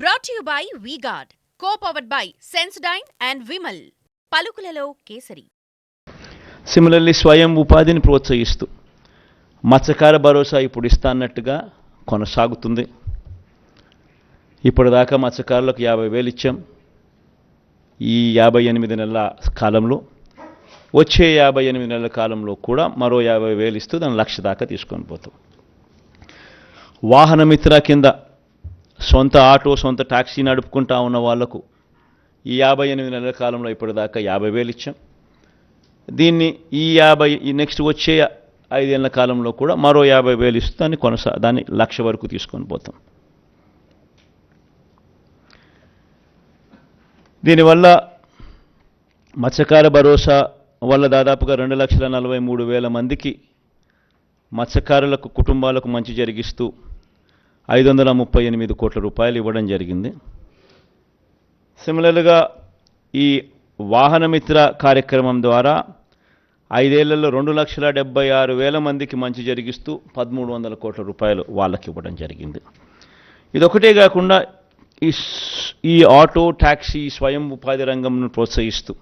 Brought you by VGuard co powered by Sensodyne and Vimal పలుకులలో kesari. Similarly స్వయం ఉపాధిని ప్రోత్సహిస్తూ మత్స్యకార భరోసా ఇప్పుడు ఇస్తాన్నట్టుగా కొనసాగుతుంది. ఇప్పటిదాకా మత్స్యకారులకు యాభై వేలు ఇచ్చాం. ఈ యాభై ఎనిమిది నెలల కాలంలో వచ్చే యాభై ఎనిమిది నెలల కాలంలో కూడా మరో యాభై వేలు ఇస్తూ దాని లక్ష దాకా తీసుకొని పోతాం. వాహన మిత్ర కింద సొంత ఆటో సొంత టాక్సీ నడుపుకుంటా ఉన్న వాళ్ళకు ఈ యాభై ఎనిమిది నెలల కాలంలో ఇప్పటిదాకా యాభై వేలు ఇచ్చాం. దీన్ని ఈ యాభై ఈ నెక్స్ట్ వచ్చే ఐదేళ్ళ కాలంలో కూడా మరో యాభై వేలు ఇస్తూ దాన్ని కొనసా దాన్ని లక్ష వరకు తీసుకొని పోతాం. దీనివల్ల మత్స్యకార భరోసా వల్ల దాదాపుగా రెండు లక్షల నలభై మూడు వేల మందికి మత్స్యకారులకు కుటుంబాలకు మంచి జరిగిస్తూ ఐదు వందల ముప్పై ఎనిమిది కోట్ల రూపాయలు ఇవ్వడం జరిగింది. సిమిలర్గా ఈ వాహనమిత్ర కార్యక్రమం ద్వారా ఐదేళ్ళలో రెండు లక్షల డెబ్బై ఆరు వేల మందికి మంచి జరిగిస్తూ పదమూడు వందల కోట్ల రూపాయలు వాళ్ళకి ఇవ్వడం జరిగింది. ఇదొకటే కాకుండా ఈ ఈ ఆటో ట్యాక్సీ స్వయం ఉపాధి రంగంను ప్రోత్సహిస్తూ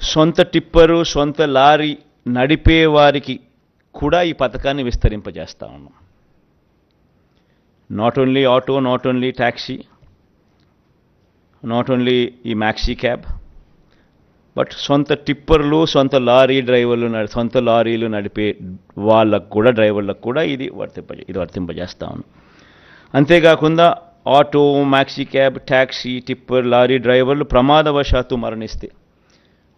సొంత టిప్పరు సొంత లారీ నడిపే వారికి కూడా ఈ పథకాన్ని విస్తరింపజేస్తా ఉన్నాం. Not only auto not only taxi not only ఈ మ్యాక్సీ క్యాబ్ బట్ సొంత టిప్పర్లు సొంత లారీ డ్రైవర్లు నడి సొంత లారీలు నడిపే వాళ్ళకు కూడా డ్రైవర్లకు కూడా ఇది వర్తింపజే ఇది వర్తింపజేస్తా ఉన్నాం. అంతేకాకుండా auto maxi cab taxi tipper lorry డ్రైవర్లు ప్రమాదవశాత్తు మరణిస్తే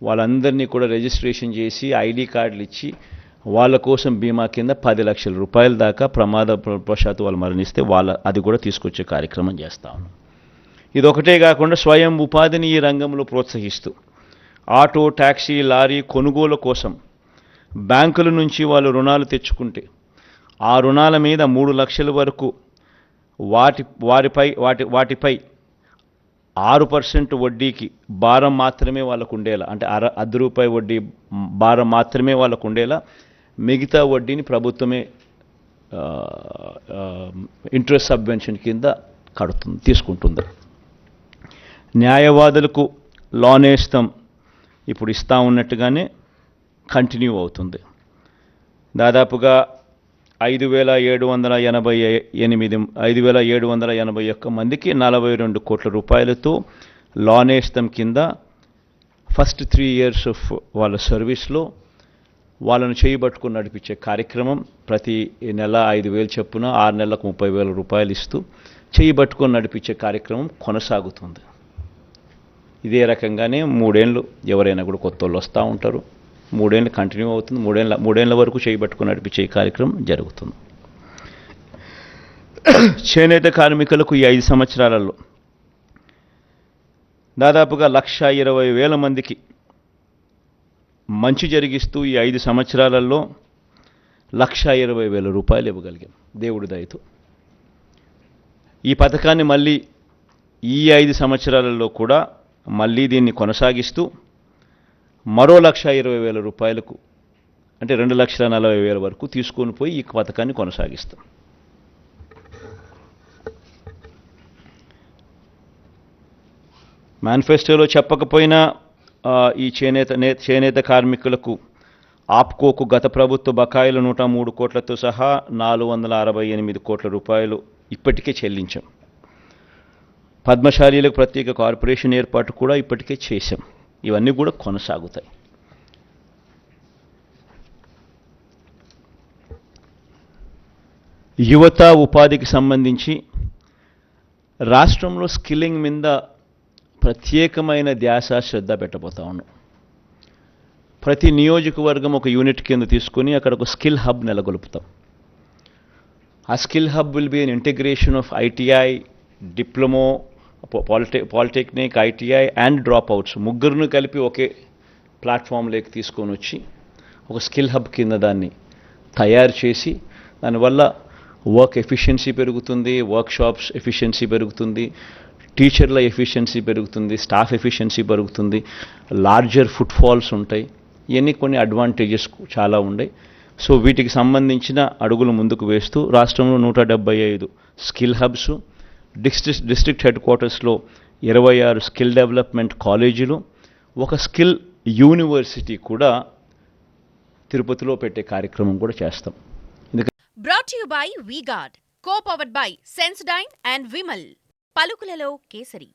వాళ్ళందరినీ కూడా రిజిస్ట్రేషన్ చేసి ఐడి కార్డులు ఇచ్చి వాళ్ళ కోసం బీమా కింద పది లక్షల రూపాయల దాకా ప్రమాద ప్రశాత్తు వాళ్ళు మరణిస్తే వాళ్ళ అది కూడా తీసుకొచ్చే కార్యక్రమం చేస్తా ఉన్నాం ఇదొకటే కాకుండా స్వయం ఉపాధిని ఈ రంగంలో ప్రోత్సహిస్తూ ఆటో ట్యాక్సీ లారీ కొనుగోలు కోసం బ్యాంకుల నుంచి వాళ్ళు రుణాలు తెచ్చుకుంటే ఆ రుణాల మీద మూడు లక్షల వరకు వాటి వారిపై వాటి వాటిపై ఆరు పర్సెంట్ వడ్డీకి భారం మాత్రమే వాళ్ళకు ఉండేలా అంటే అర అర్ధ రూపాయి వడ్డీ భారం మాత్రమే వాళ్ళకు ఉండేలా మిగతా వడ్డీని ప్రభుత్వమే ఇంట్రెస్ట్ సబ్వెన్షన్ కింద కడుతుంది తీసుకుంటుంది. న్యాయవాదులకు లాన్ ఇస్తాం ఇప్పుడు ఇస్తా ఉన్నట్టుగానే కంటిన్యూ అవుతుంది. దాదాపుగా ఐదు వేల ఏడు వందల ఎనభై ఎనిమిది ఐదు వేల ఏడు వందల ఎనభై ఒక్క మందికి నలభై రెండు కోట్ల రూపాయలతో లోనేస్తం కింద ఫస్ట్ త్రీ ఇయర్స్ ఆఫ్ వాళ్ళ సర్వీస్లో వాళ్ళను చేయబట్టుకుని నడిపించే కార్యక్రమం ప్రతి నెల ఐదు వేలు చొప్పున ఆరు నెలలకు ముప్పై వేల రూపాయలు ఇస్తూ చేయబట్టుకొని నడిపించే కార్యక్రమం కొనసాగుతుంది. ఇదే రకంగానే మూడేళ్ళు ఎవరైనా కూడా కొత్త వాళ్ళు వస్తూ ఉంటారు. మూడేళ్ళు కంటిన్యూ అవుతుంది. మూడేళ్ళ మూడేళ్ళ వరకు చేయబట్టుకుని నడిపించే కార్యక్రమం జరుగుతుంది. చేనేత కార్మికులకు ఈ ఐదు సంవత్సరాలలో దాదాపుగా లక్ష ఇరవై వేల మందికి మంచి జరిగిస్తూ ఈ ఐదు సంవత్సరాలలో లక్ష ఇరవై వేల రూపాయలు ఇవ్వగలిగాం. దేవుడి దయతో. ఈ పథకాన్ని మళ్ళీ ఈ ఐదు సంవత్సరాలలో కూడా మళ్ళీ దీన్ని కొనసాగిస్తూ మరో లక్ష ఇరవై వేల రూపాయలకు అంటే రెండు లక్షల నలభై వేల వరకు తీసుకొని పోయి ఈ పథకాన్ని కొనసాగిస్తాం. మేనిఫెస్టోలో చెప్పకపోయినా ఈ చేనేత నే చేనేత కార్మికులకు ఆప్కోకు గత ప్రభుత్వ బకాయిలు నూట మూడు కోట్లతో సహా నాలుగు వందల అరవై ఎనిమిది కోట్ల రూపాయలు ఇప్పటికే చెల్లించాం. పద్మశాలీలకు ప్రత్యేక కార్పొరేషన్ ఏర్పాటు కూడా ఇప్పటికే చేశాం. ఇవన్నీ కూడా కొనసాగుతాయి. యువత ఉపాధికి సంబంధించి రాష్ట్రంలో స్కిల్లింగ్ మీద ప్రత్యేకమైన ధ్యాస శ్రద్ధ పెట్టబోతా ఉన్నాం ప్రతి నియోజకవర్గం ఒక యూనిట్ కింద తీసుకొని అక్కడ ఒక స్కిల్ హబ్ నెలకొల్పుతాం. ఆ skill hub will be an integration of ITI diploma poly polytechnic ITI and dropouts ముగ్గురును కలిపి ఒకే ప్లాట్ఫామ్లోకి తీసుకొని వచ్చి ఒక స్కిల్ హబ్ కింద దాన్ని తయారు చేసి దానివల్ల వర్క్ ఎఫిషియన్సీ పెరుగుతుంది వర్క్ షాప్స్ ఎఫిషియన్సీ పెరుగుతుంది టీచర్ల ఎఫిషియన్సీ పెరుగుతుంది స్టాఫ్ ఎఫిషియన్సీ పెరుగుతుంది లార్జర్ ఫుట్ఫాల్స్ ఉంటాయి. ఇవన్నీ కొన్ని అడ్వాంటేజెస్ చాలా ఉన్నాయి సో వీటికి సంబంధించిన అడుగులు ముందుకు వేస్తూ రాష్ట్రంలో నూట డెబ్బై ఐదు skill hubs district district head క్వార్టర్స్లో ఇరవై ఆరు స్కిల్ డెవలప్మెంట్ కాలేజీలు ఒక స్కిల్ యూనివర్సిటీ కూడా తిరుపతిలో పెట్టే కార్యక్రమం కూడా చేస్తాం. Brought you by VGuard co powered by Sensodyne and Vimal పలుకులలో kesari